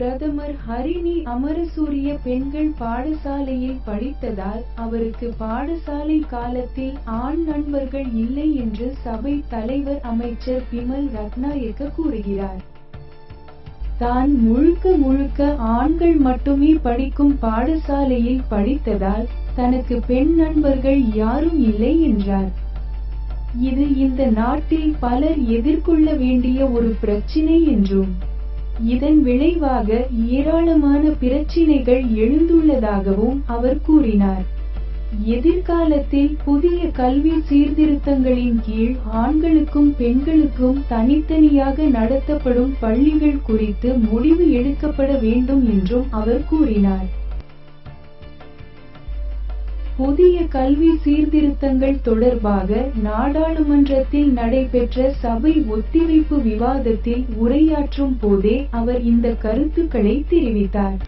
பிரதமர் ஹரிணி அமரசூரிய பெண்கள் பாடசாலையில் படித்ததால் அவருக்கு பாடசாலை காலத்தில் ஆண் நண்பர்கள் இல்லை என்று சபை தலைவர் அமைச்சர் பிமல் ரத்நாயக்க கூறுகிறார். தான் முழுக்க முழுக்க ஆண்கள் மட்டுமே படிக்கும் பாடசாலையில் படித்ததால் தனக்கு பெண் நண்பர்கள் யாரும் இல்லை என்றார். இது இந்த நாட்டில் பலர் எதிர்கொள்ள வேண்டிய ஒரு பிரச்சினை என்றும் இதன் விளைவாக ஏராளமான பிரச்சினைகள் எழுந்துள்ளதாகவும் அவர் கூறினார். எதிர்காலத்தில் புதிய கல்வி சீர்திருத்தங்களின் கீழ் ஆண்களுக்கும் பெண்களுக்கும் தனித்தனியாக நடத்தப்படும் பள்ளிகள் குறித்து முடிவு எடுக்கப்பட வேண்டும் என்றும் அவர் கூறினார். புதிய கல்வி சீர்திருத்தங்கள் தொடர்பாக நாடாளுமன்றத்தில் நடைபெற்ற சபை ஒத்திவைப்பு விவாதத்தில் உரையாற்றும் போதே அவர் இந்த கருத்துக்களை தெரிவித்தார்.